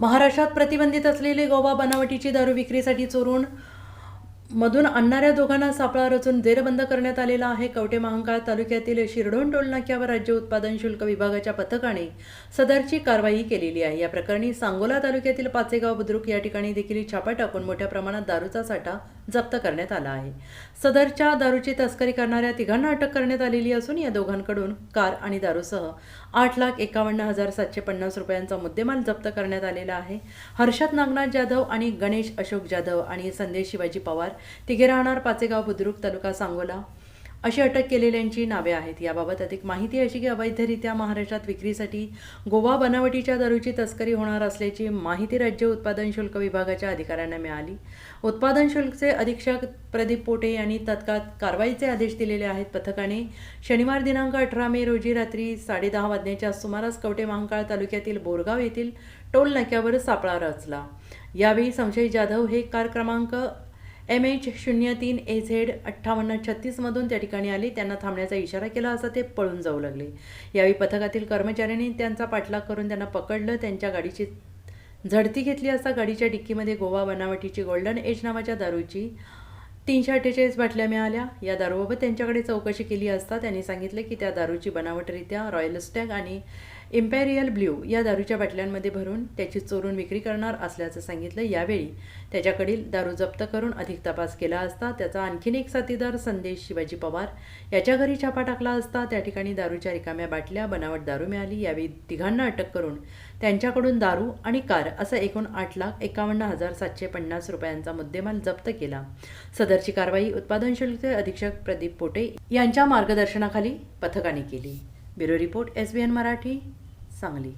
महाराष्ट्रात प्रतिबंधित असलेली गोवा बनावटीची दारू विक्रीसाठी चोरून मधून आणणाऱ्या दोघांना सापळा रचून जेरबंद करण्यात आलेला आहे. कवटे महांकाळ तालुक्यातील शिरढोण टोलनाक्यावर राज्य उत्पादन शुल्क विभागाच्या पथकाने सदरची कारवाई केलेली आहे. या प्रकरणी सांगोला तालुक्यातील पाचेगाव बुद्रुक या ठिकाणी देखील छापा टाकून मोठ्या प्रमाणात दारूचा साठा जप्त करण्यात आला आहे. सदरच्या दारूची तस्करी करणाऱ्या तिघांना अटक करण्यात आलेली असून या दोघांकडून कार आणि दारूसह आठ लाख एकावन्न हजार सातशे पन्नास रुपयांचा मुद्देमाल जप्त करण्यात आलेला आहे. हर्षद नागनाथ जाधव आणि गणेश अशोक जाधव आणि संदेश शिवाजी पवार तिघे राहणार पाचेगाव बुद्रुक तालुका सांगोला. अशी अटक केलेल्यांची नावे आहेत. याबाबत अधिक माहिती अशी की अवैधरित्या महाराष्ट्रात विक्रीसाठी गोवा बनावटीच्या दारूची तस्करी होणार असल्याची माहिती राज्य उत्पादन शुल्क विभागाच्या अधिकाऱ्यांना मिळाली. उत्पादन शुल्कचे अधीक्षक प्रदीप पोटे यांनी तत्काळ कारवाईचे आदेश दिलेले आहेत. पथकाने शनिवार दिनांक अठरा मे रोजी रात्री साडेदहा वाजण्याच्या सुमारास कवटे महांकाळ तालुक्यातील बोरगाव येथील टोल नाक्यावर सापळा रचला. यावेळी संशय जाधव हे कार क्रमांक एम एच शून्य तीन ए झेड अठ्ठावन्न छत्तीसमधून त्या ठिकाणी आली. त्यांना थांबण्याचा इशारा केला असा ते पळून जाऊ लागले. यावेळी पथकातील कर्मचाऱ्यांनी त्यांचा पाठलाग करून त्यांना पकडलं. त्यांच्या गाडीची झडती घेतली असता गाडीच्या डिक्कीमध्ये गोवा बनावटीची गोल्डन एज नावाच्या दारूची तीनशे अठ्ठेचाळीस बाटल्या मिळाल्या. या दारूबाबत त्यांच्याकडे चौकशी केली असता त्यांनी सांगितले की त्या दारूची बनावटरित्या रॉयल स्टॅग आणि इम्पेरियल ब्ल्यू या दारूच्या बाटल्यांमध्ये भरून त्याची चोरून विक्री करणार असल्याचं सांगितलं. यावेळी त्याच्याकडील दारू जप्त करून अधिक तपास केला असता त्याचा आणखीन एक साथीदार संदेश शिवाजी पवार याच्या घरी छापा टाकला असता. त्या ठिकाणी दारूच्या रिकाम्या बाटल्या बनावट दारू मिळाली. यावेळी तिघांना अटक करून त्यांच्याकडून दारू आणि कार असं एकूण आठ लाख एकावन्न हजार सातशे पन्नास रुपयांचा मुद्देमाल जप्त केला. सदर सदरची कारवाई उत्पादन शुल्क अधीक्षक प्रदीप पोटे यांच्या मार्गदर्शनाखाली पथकाने केली. Bureau report S B N Marathi Sangli.